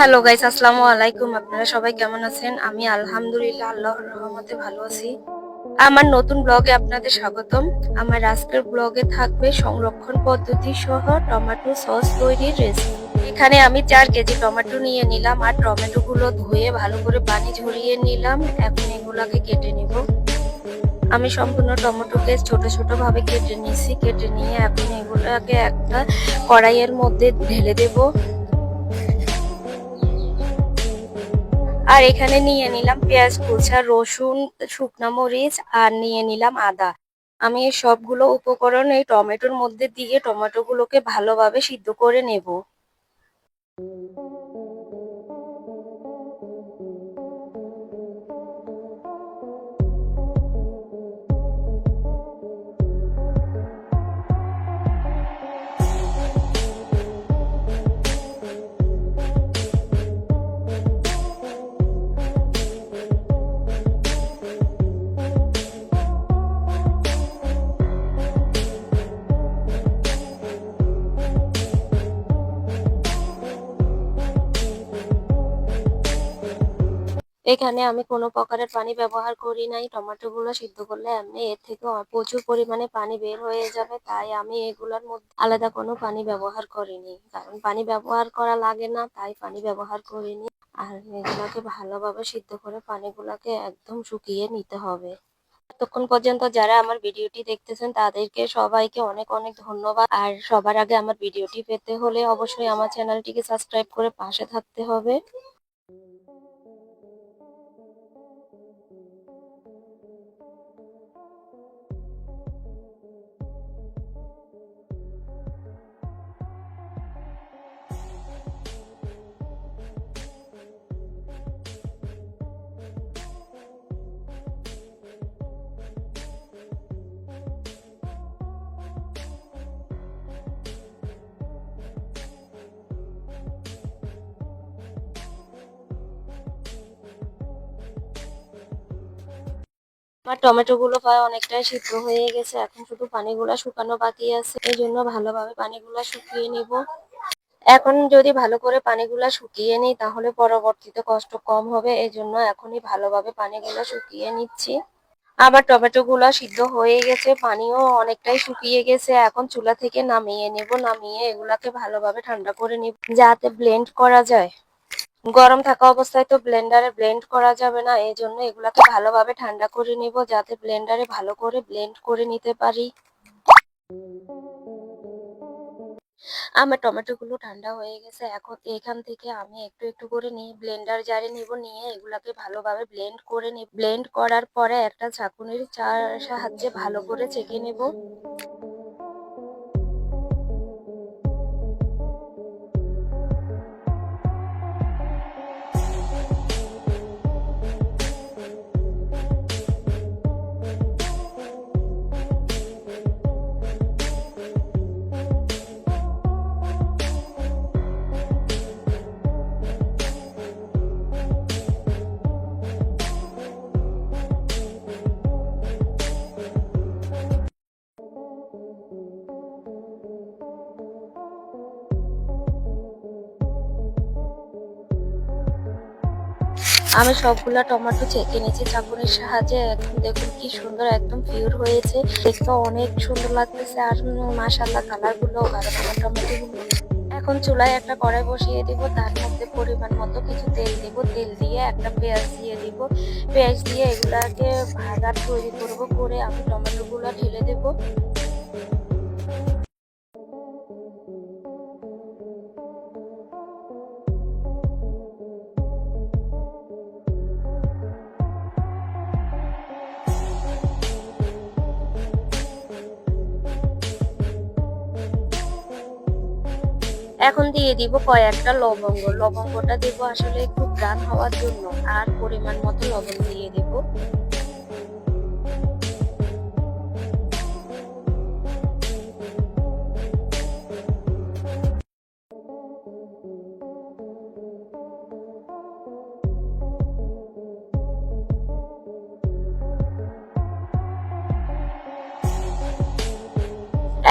Hello guys, আসসালামু আলাইকুম। আপনারা সবাই কেমন আছেন? আমি আলহামদুলিল্লাহ আল্লাহর রহমতে ভালো আছি। আমার নতুন ব্লগে আপনাদের স্বাগতম। আমার আজকের ব্লগে থাকবে সংরক্ষণ পদ্ধতি সহ টমেটো সস তৈরির রেসিপি এখানে আমি চার কেজি টমেটো নিয়ে নিলাম আর টমেটো গুলো ধুয়ে ভালো করে পানি ঝরিয়ে নিলাম। এখন এগুলাকে কেটে নিব। আমি সম্পূর্ণ টমেটোকে ছোট ছোট ভাবে কেটে নিয়েছি। কেটে নিয়ে এখন এগুলাকে একটা কড়াইয়ের মধ্যে ঢেলে দেবো। আর এখানে নিয়ে নিলাম পেঁয়াজ কুচা রসুন, শুকনো মরিচ আর নিয়ে নিলাম আদা। আমি এই সবগুলো উপকরণ এই টমেটোর মধ্যে দিয়ে টমেটোগুলোকে ভালোভাবে সিদ্ধ করে নেব। এখানে আমি কোনো প্রকারের পানি ব্যবহার করি নাই। টমেটো গুলো সিদ্ধ করলে এমনি এর থেকে প্রচুর পরিমাণে পানি বের হয়ে যাবে, তাই আমি এগুলোর মধ্যে আলাদা কোনো পানি ব্যবহার করিনি। কারণ পানি ব্যবহার করা লাগে না, তাই পানি ব্যবহার করিনি। আর এগুলাকে ভালোভাবে সিদ্ধ করে পানিগুলোকে একদম শুকিয়ে নিতে হবে। এতক্ষণ পর্যন্ত যারা আমার ভিডিওটি দেখতেছেন, তাদেরকে সবাইকে অনেক অনেক ধন্যবাদ। আর সবার আগে আমার ভিডিওটি পেতে হলে অবশ্যই আমার চ্যানেলটিকে সাবস্ক্রাইব করে পাশে থাকতে হবে। আমার টমেটো গুলো প্রায় অনেকটাই সিদ্ধ হয়ে গেছে। এখন শুধু পানিগুলো শুকানো বাকি আছে। এই জন্য ভালোভাবে পানিগুলো শুকিয়ে নিব। এখন যদি ভালো করে পানিগুলো শুকিয়ে নিই, তাহলে পরবর্তীতে কষ্ট কম হবে। এই জন্য এখনই ভালোভাবে পানিগুলো শুকিয়ে নিচ্ছি। আবার টমেটো গুলো সিদ্ধ হয়ে গেছে। পানিও অনেকটাই শুকিয়ে গেছে। এখন চুলা থেকে নামিয়ে নেব। নামিয়ে এগুলাকে ভালোভাবে ঠান্ডা করে নিব, যাতে ব্লেন্ড করা যায়। গরম থাকা অবস্থায় তো ব্লেন্ডারে ব্লেন্ড করা যাবে না এই জন্য এগুলাকে ভালোভাবে ঠান্ডা করে নিব যাতে ব্লেন্ডারে ভালো করে ব্লেন্ড করে নিতে পারি। আমার টমেটো গুলো ঠান্ডা হয়ে গেছে, এখন এখান থেকে আমি একটু একটু করে নিয়ে ব্লেন্ডার জারে নিব, নিয়ে এগুলাকে ভালোভাবে ব্লেন্ড করে নিব। ব্লেন্ড করার পরে একটা ছাঁকুনির সাহায্যে ভালো করে চেকে নেব। আমি সবগুলা টমেটো ছেঁকে নিয়েছি চাকুনির সাহায্যে। এখন দেখুন কি সুন্দর, একদম পিওর হয়েছে। দেখতে অনেক সুন্দর লাগতেছে, আর মাসাল্লাহ কালারগুলো টমেটো এখন চুলায় একটা কড়াই বসিয়ে দিব, তার মধ্যে পরিমাণ মতো কিছু তেল দিব। তেল দিয়ে একটা পেঁয়াজ দিয়ে দিব। পেঁয়াজ দিয়ে এগুলাকে ভাজা তৈরি করব, করে আমি টমেটোগুলো ঢেলে দেবো। এখন দিয়ে দিব কয়েকটা লবঙ্গ। লবঙ্গটা দেব আসলে একটু গান হওয়ার জন্য, আর পরিমাণ মতো লবণ দিয়ে দেব।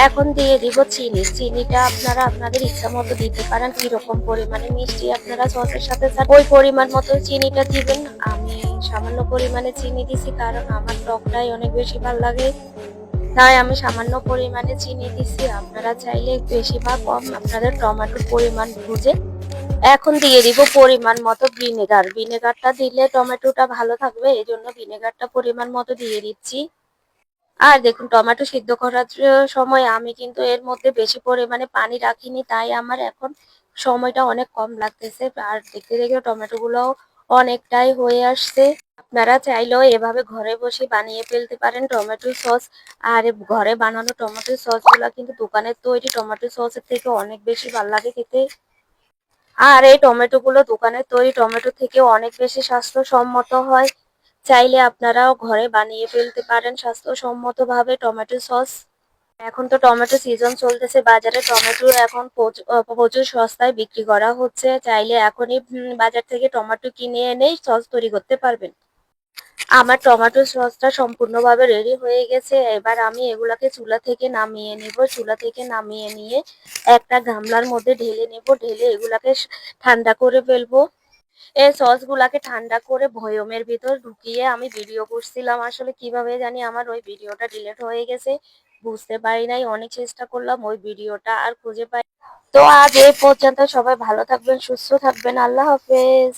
এখন দিয়ে দিব চিনি। চিনিটা আপনারা আপনাদের ইচ্ছা মতো দিতে পারেন কীরকম পরিমাণে মিষ্টি আপনারা সসের সাথে ওই পরিমাণ মতো চিনিটা দিবেন। আমি সামান্য পরিমাণে চিনি দিছি, কারণ আমার টকটাই অনেক বেশি ভালো লাগে। তাই আমি সামান্য পরিমাণে চিনি দিছি। আপনারা চাইলে বেশি বা কম আপনাদের টমেটোর পরিমাণ বুঝে এখন দিয়ে দিব পরিমাণ মতো ভিনেগার। ভিনেগারটা দিলে টমেটোটা ভালো থাকবে এই জন্য ভিনেগারটা পরিমাণ মতো দিয়ে দিচ্ছি। আর দেখুন, টমেটো সিদ্ধ করার সময় আমি কিন্তু এর মধ্যে বেশি পরিমাণে পানি রাখিনি, তাই আমার এখন সময়টা অনেক কম লাগতেছে। আর দেখতে দেখতে টমেটো গুলো অনেকটাই হয়ে আসছে। আপনারা চাইলেও এভাবে ঘরে বসে বানিয়ে ফেলতে পারেন টমেটো সস। আর ঘরে বানানো টমেটো সসগুলা কিন্তু দোকানের তৈরি টমেটো সসের থেকে অনেক বেশি ভালো লাগে খেতে। আর এই টমেটো গুলো দোকানের তৈরি টমেটো থেকে অনেক বেশি স্বাস্থ্যসম্মত হয়। চাইলে আপনারাও ঘরে বানিয়ে ফেলতে পারেন স্বাস্থ্যসম্মত ভাবে টমেটো সস। এখন তো টমেটো সিজন চলতেছে বাজারে, টমেটো এখন প্রচ- প্রচুর সস্তায় বিক্রি করা হচ্ছে। চাইলে এখনই বাজার থেকে টমেটো কিনে এনে সস তৈরি করতে পারবেন। আমার টমেটো সসটা সম্পূর্ণভাবে রেডি হয়ে গেছে। এবার আমি এগুলাকে চুলা থেকে নামিয়ে নেব। চুলা থেকে নামিয়ে নিয়ে একটা গামলার মধ্যে ঢেলে নেব। ঢেলে এগুলাকে ঠান্ডা করে ফেলব। এই সস গুলাকে ঠান্ডা করে ভয়মের ভিতর ঢুকিয়ে আমি ভিডিও করছিলাম। আসলে কীভাবে জানি আমার ওই ভিডিওটা ডিলেট হয়ে গেছে, বুঝতে পারি নাই। অনেক চেষ্টা করলাম ওই ভিডিওটা আর খুঁজে পাই তো আজ এই পর্যন্ত সবাই ভালো থাকবেন, সুস্থ থাকবেন। আল্লাহ হাফেজ।